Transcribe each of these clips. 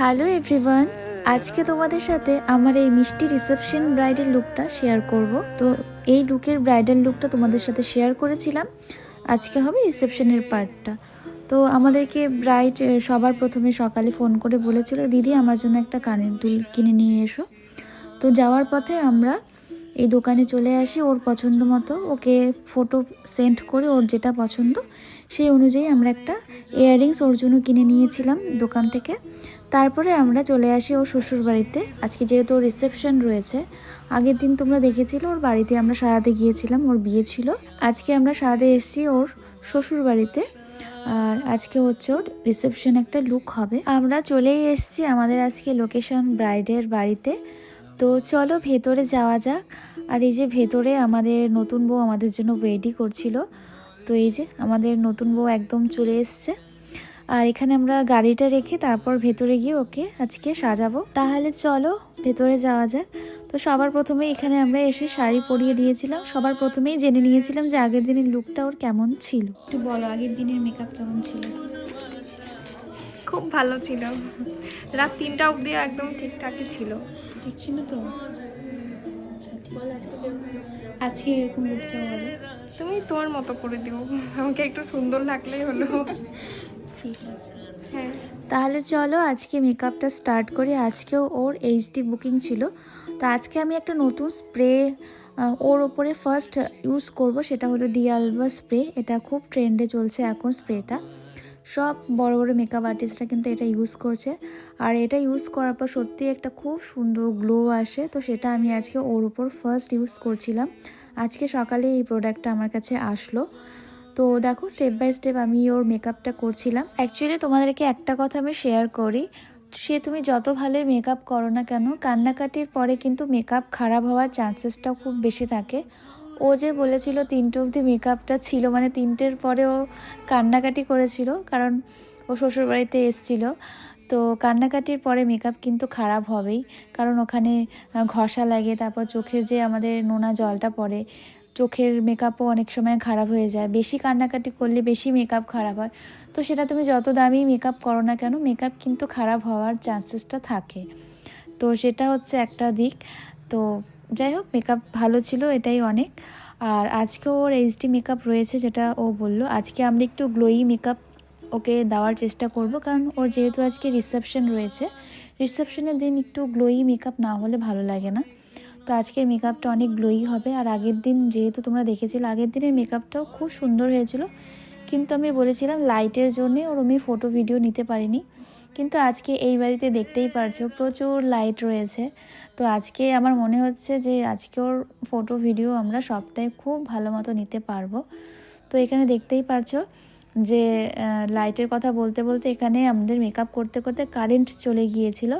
Hello everyone, আজকে তোমাদের সাথে আমার এই মিষ্টি রিসেপশন ব্রাইডাল লুকটা শেয়ার করব। তো এই লুকের ব্রাইডাল লুকটা তোমাদের সাথে শেয়ার করেছিলাম। আজকে হবে রিসেপশনের পার্টটা। তো আমাদেরকে ব্রাইড সবার প্রথমে সকালে ফোন করে বলেছিল, দিদি, আমার জন্য একটা কানের দুল কিনে নিয়ে এসো। তো যাওয়ার পথে আমরা এই দোকানে চলে আসি ওর পছন্দ মতো। ওকে ফটো সেন্ড করে ওর যেটা পছন্দ, সেই অনুযায়ী আমরা একটা ইয়াররিংস ওর জন্য কিনে নিয়েছিলাম দোকান থেকে। তারপরে আমরা চলে আসি ওর শ্বশুর বাড়িতে আজকে যেহেতু ওর রিসেপশন রয়েছে, আগের দিন তোমরা দেখেছিল ওর বাড়িতে আমরা সারাতে গিয়েছিলাম, ওর বিয়ে ছিল। আজকে আমরা সারাতে এসেছি ওর শ্বশুর বাড়িতে আর আজকে হচ্ছে ওর রিসেপশন একটা লুক হবে। আমরা চলেই এসেছি আমাদের আজকে লোকেশন ব্রাইডের বাড়িতে। তো চলো ভেতরে যাওয়া যাক। আর এই যে ভেতরে আমাদের নতুন বউ আমাদের জন্য ওয়েডি করছিল। তো এই যে আমাদের নতুন বউ একদম চলে এসছে। আর এখানে আমরা গাড়িটা রেখে তারপর ভেতরে গিয়ে ওকে আজকে সাজাবো। তাহলে চলো ভেতরে যাওয়া যাক। তো সবার প্রথমে এখানে আমরা এসে শাড়ি পরিয়ে দিয়েছিলাম। সবার প্রথমেই জেনে নিয়েছিলাম যে আগের দিনের লুকটা ওর কেমন ছিল। একটু বলো আগের দিনের মেকআপ কেমন ছিল? খুব ভালো ছিল। রাত তিনটা অবধি একদম ঠিকঠাকই ছিল। ঠিক ছিল তো? আজকে এরকম লুক চাও তুমি তোমার মতো করে দিও। আমাকে একটু সুন্দর লাগলেই হলো। ঠিক হ্যাঁ। তাহলে চলো আজকে মেকআপটা স্টার্ট করি। আজকেও ওর এইচডি বুকিং ছিল। তো আজকে আমি একটা নতুন স্প্রে ওর ওপরে ফার্স্ট ইউজ করব। সেটা হলো ডিয়ালবা স্প্রে এটা খুব ট্রেন্ডে চলছে এখন স্প্রেটা সব বড় বড় মেকআপ আর্টিস্টরা কিন্তু এটা ইউজ করছে। আর এটা ইউজ করার পর সত্যি একটা খুব সুন্দর গ্লো আসে। তো সেটা আমি আজকে ওর ওপর ফার্স্ট ইউজ করছিলাম। আজকে সকালে এই প্রোডাক্টটা আমার কাছে আসলো। তো দেখো স্টেপ বাই স্টেপ আমি ওর মেকআপটা করছিলাম। অ্যাকচুয়ালি তোমাদেরকে একটা কথা আমি শেয়ার করি, সে তুমি যত ভালোই মেকআপ করো না কেন, কান্নাকাটির পরে কিন্তু মেকআপ খারাপ হওয়ার চান্সেসটাও খুব বেশি থাকে। ও যে বলেছিল তিনটে অবধি মেকআপটা ছিল মানে তিনটের পরে ও কান্নাকাটি করেছিল, কারণ ও শ্বশুরবাড়িতে এসছিল। তো কান্নাকাটির পরে মেকআপ কিন্তু খারাপ হবেই, কারণ ওখানে ঘষা লাগে, তারপর চোখের যে আমাদের নোনা জলটা পড়ে চোখের মেকআপও অনেক সময় খারাপ হয়ে যায়। বেশি কান্নাকাটি করলে বেশি মেকআপ খারাপ হয়। তো সেটা তুমি যত দামি মেকআপ করো না কেন মেকআপ কিন্তু খারাপ হওয়ার চান্সেসটা থাকে। তো সেটা হচ্ছে একটা দিক। তো যাই হোক মেকআপ ভালো ছিল, এটাই অনেক। আর আজকে ওর এইচডি মেকআপ রয়েছে যেটা ও বলল, আজকে আমরা একটু গ্লোয়ি মেকআপ ওকে দেওয়ার চেষ্টা করব। কারণ ওর যেহেতু আজকে রিসেপশন রয়েছে রিসেপশনের দিন একটু গ্লোয়ি মেকআপ না হলে ভালো লাগে না। তো আজকের মেকআপটা অনেক গ্লোয়ি হবে। আর আগের দিন যেহেতু তোমরা দেখেছিলে, আগের দিনের মেকআপটাও খুব সুন্দর হয়েছিল। কিন্তু আমি বলেছিলাম লাইটের জন্যে ওর আমি ফটো ভিডিও নিতে পারিনি। কিন্তু আজকে এই বাড়িতে দেখতেই পারছ, প্রচুর লাইট রয়েছে। তো আজকে আমার মনে হচ্ছে যে আজকে ওর ফটো ভিডিও আমরা সবটাই খুব ভালো মতো নিতে পারব। তো এখানে দেখতেই পারছ যে লাইটের কথা বলতে বলতে এখানে আমাদের মেকআপ করতে করতে কারেন্ট চলে গিয়েছিল।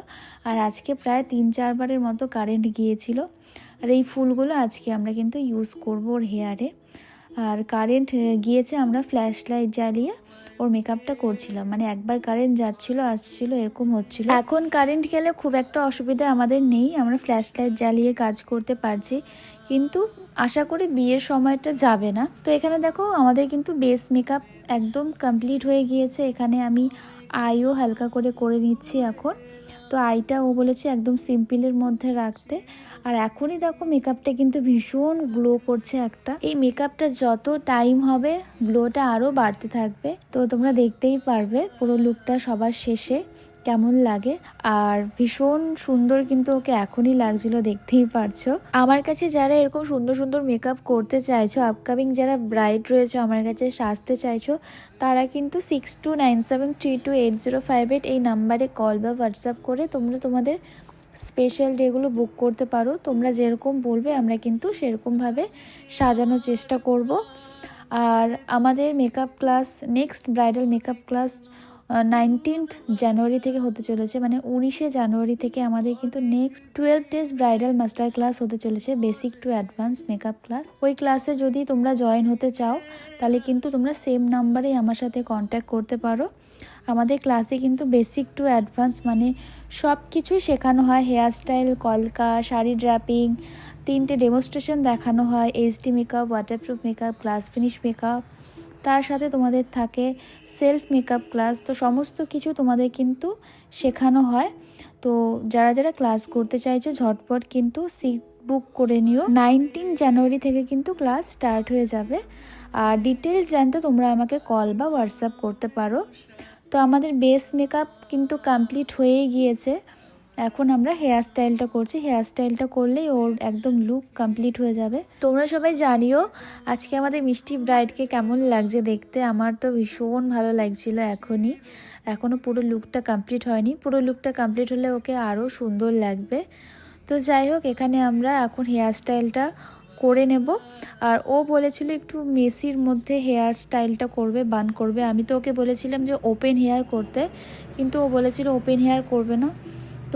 আর আজকে প্রায় তিন চারবারের মতো কারেন্ট গিয়েছিল। আর এই ফুলগুলো আজকে আমরা কিন্তু ইউজ করব ওর হেয়ারে আর কারেন্ট গিয়েছে আমরা ফ্ল্যাশ লাইট জ্বালিয়ে। ওর মেকআপটা করছিলাম। মানে একবার কারেন্ট যাচ্ছিল, আসছিল, এরকম হচ্ছিল। এখন কারেন্ট গেলে খুব একটা অসুবিধা আমাদের নেই, আমরা ফ্ল্যাশ লাইট জ্বালিয়ে কাজ করতে পারছি। কিন্তু আশা করি বিয়ের সময়টা যাবে না। তো এখানে দেখো, আমাদের কিন্তু বেস মেকআপ একদম কমপ্লিট হয়ে গিয়েছে। এখানে আমি আইও হালকা করে করে নিচ্ছি এখন। তো আইটা ও বলেছে একদম সিম্পলের মধ্যে রাখতে। আর এখনই দেখো মেকআপটা কিন্তু ভীষণ গ্লো করছে একটা। এই মেকআপটা যত টাইম হবে, গ্লোটা আরও বাড়তে থাকবে। তো তোমরা দেখতেই পারবে পুরো লুকটা সবার শেষে। কেমন লাগে? আর ভীষণ সুন্দর কিন্তু ওকে এখনই লাগছিল, দেখতেই পারছ। আমার কাছে যারা এরকম সুন্দর সুন্দর মেকআপ করতে চাইছো আপকামিং যারা ব্রাইড রয়েছে, আমার কাছে সাজতে চাইছো, তারা কিন্তু six two nine seven three two eight zero five eight এই নাম্বারে কল বা হোয়াটসঅ্যাপ করে তোমরা তোমাদের স্পেশাল ডেগুলো বুক করতে পারো। তোমরা যেরকম বলবে, আমরা কিন্তু সেরকমভাবে সাজানোর চেষ্টা করব। আর আমাদের makeup class next bridal makeup class nineteenth January থেকে হতে চলেছে মানে উনিশে জানুয়ারি থেকে আমাদের কিন্তু next twelve days bridal master class হতে চলেছে basic to advance makeup class ওই ক্লাসে যদি তোমরা জয়েন হতে চাও, তাহলে কিন্তু তোমরা সেম নাম্বারেই আমার সাথে কন্ট্যাক্ট করতে পারো। আমাদের ক্লাসে কিন্তু বেসিক টু অ্যাডভান্স মানে সব কিছুই শেখানো হয় হেয়ার স্টাইল কলকা, শাড়ি ড্র্যাপিং তিনটে ডেমনস্ট্রেশন দেখানো হয় HD makeup waterproof makeup glass finish makeup তার সাথে তোমাদের থাকে সেলফ মেকআপ ক্লাস তো সমস্ত কিছু তোমাদের কিন্তু শেখানো হয়। তো যারা যারা ক্লাস করতে চাইছো, ঝটপট কিন্তু সিট বুক করে নিও। নাইনটিন জানুয়ারি থেকে কিন্তু ক্লাস স্টার্ট হয়ে যাবে। আর ডিটেলস জানতে তোমরা আমাকে কল বা হোয়াটসঅ্যাপ করতে পারো। তো আমাদের বেস মেকআপ কিন্তু কমপ্লিট হয়েই গিয়েছে। এখন আমরা হেয়ার স্টাইলটা করছি। হেয়ার স্টাইলটা করলেই ওর একদম লুক কমপ্লিট হয়ে যাবে। তোমরা সবাই জানিও, আজকে আমাদের মিষ্টি ব্রাইডকে কেমন লাগছে দেখতে? আমার তো ভীষণ ভালো লাগছিল এখনই। এখনও পুরো লুকটা কমপ্লিট হয়নি। পুরো লুকটা কমপ্লিট হলে ওকে আরও সুন্দর লাগবে। তো যাই হোক, এখানে আমরা এখন হেয়ার স্টাইলটা করে নেব। আর ও বলেছিল একটু মেসির মধ্যে হেয়ার স্টাইলটা করবে বান করবে। আমি তো ওকে বলেছিলাম যে ওপেন হেয়ার করতে। কিন্তু ও বলেছিল ওপেন হেয়ার করবে না।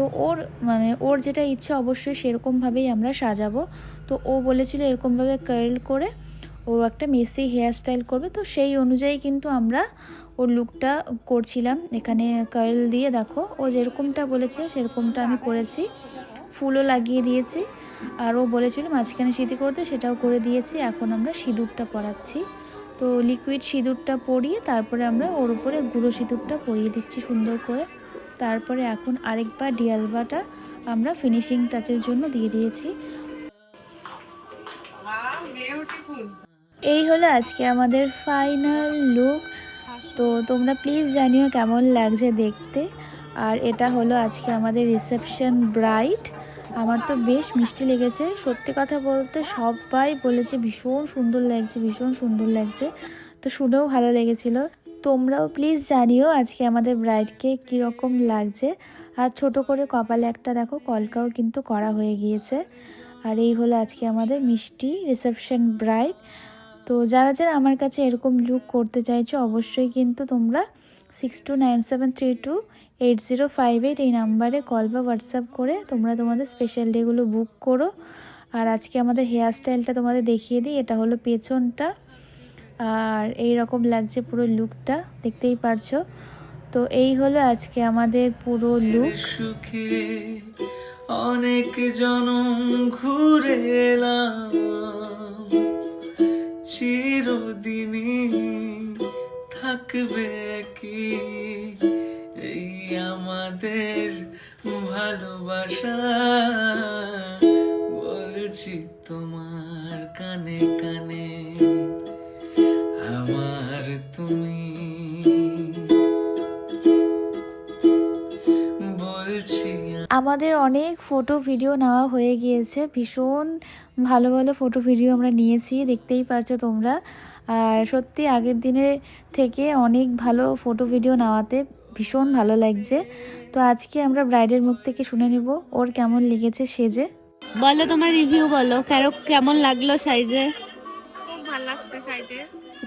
তো ওর মানে ওর যেটা ইচ্ছে অবশ্যই সেরকমভাবেই আমরা সাজাবো। তো ও বলেছিল এরকমভাবে কার্ল করে ও একটা মেসি হেয়ার স্টাইল করবে। তো সেই অনুযায়ী কিন্তু আমরা ওর লুকটা করছিলাম। এখানে কার্ল দিয়ে দেখো, ও যেরকমটা বলেছে সেরকমটা আমি করেছি। ফুলও লাগিয়ে দিয়েছি। আর ও বলেছিল মাঝখানে সিঁথি করতে, সেটাও করে দিয়েছি। এখন আমরা সিঁদুরটা পরাচ্ছি। তো লিকুইড সিঁদুরটা পরিয়ে তারপরে আমরা ওর উপরে গুঁড়ো সিঁদুরটা পরিয়ে দিচ্ছি সুন্দর করে। তারপরে এখন আরেকবার ডিয়ালবাটা আমরা ফিনিশিং টাচের জন্য দিয়ে দিয়েছি। এই হলো আজকে আমাদের ফাইনাল লুক তো তোমরা প্লিজ জানিও কেমন লাগছে দেখতে। আর এটা হলো আজকে আমাদের রিসেপশন ব্রাইট আমার তো বেশ মিষ্টি লেগেছে। সত্যি কথা বলতে সবাই বলেছে ভীষণ সুন্দর লাগছে, ভীষণ সুন্দর লাগছে। তো শুনেও ভালো লেগেছিল। তোমরাও প্লিজ জানিও আজকে আমাদের ব্রাইডকে কীরকম লাগছে। আর ছোট করে কপালে একটা দেখো, কলকাও কিন্তু করা হয়ে গিয়েছে। আর এই হলো আজকে আমাদের মিষ্টি রিসেপশন ব্রাইড তো যারা যারা আমার কাছে এরকম লুক করতে চাইছো, অবশ্যই কিন্তু তোমরা six two nine seven three two eight zero five eight এই নাম্বারে কল বা হোয়াটসঅ্যাপ করে তোমরা তোমাদের স্পেশাল ডেগুলো বুক করো। আর আজকে আমাদের হেয়ার স্টাইলটা তোমাদের দেখিয়ে দিই, এটা হলো পেছনটা। আর এই রকম লাগছে পুরো লুকটা দেখতেই পারছ? তো এই হলো আজকে আমাদের পুরো লুক অনেক জনম ঘুরে চিরদিনই থাকবে কি? এই আমাদের ভালোবাসা। বলছি তোমার কানে কানে আমাদের অনেক ফটো ভিডিও নেওয়া হয়ে গিয়েছে। ভীষণ ভালো ভালো ফটো ভিডিও আমরা নিয়েছি দেখতেই পারছ তোমরা। আর সত্যি আগের দিনের থেকে অনেক ভালো ফটো ভিডিও নেওয়াতে ভীষণ ভালো লাগছে। তো আজকে আমরা ব্রাইডের মুখ থেকে শুনে নেব ওর কেমন লেগেছে সেজে। বলো তোমার রিভিউ বলো কেন কেমন লাগল সাইজে? খুব ভালো লাগছে সাইজে।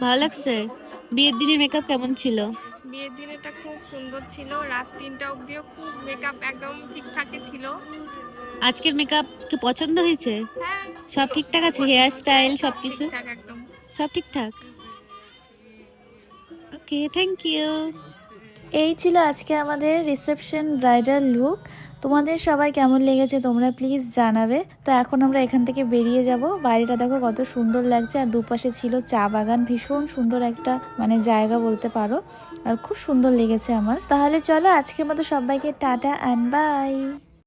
ভালো লাগছে? বিয়ের দিনের মেকআপ কেমন ছিল? বিয়ের দিন এটা খুব সুন্দর ছিল। রাত তিনটা অবধিও খুব মেকআপ একদম ঠিকঠাকই ছিল। আজকের মেকআপ কি পছন্দ হয়েছে? হ্যাঁ। সব ঠিকঠাক আছে? হেয়ার স্টাইল সব কিছু ঠিকঠাক একদম। সব ঠিকঠাক? ওকে থ্যাংক ইউ এই ছিল আজকে আমাদের রিসেপশন ব্রাইডাল লুক তোমাদের সবাই কেমন লেগেছে তোমরা প্লিজ জানাবে। তো এখন আমরা এখান থেকে বেরিয়ে যাব। বাড়িটা দেখো কত সুন্দর লাগছে, আর দুপাশে ছিল চা বাগান। ভীষণ সুন্দর একটা মানে জায়গা বলতে পারো। আর খুব সুন্দর লেগেছে আমার। তাহলে চলো আজকের মতো সবাইকে টাটা অ্যান্ড বাই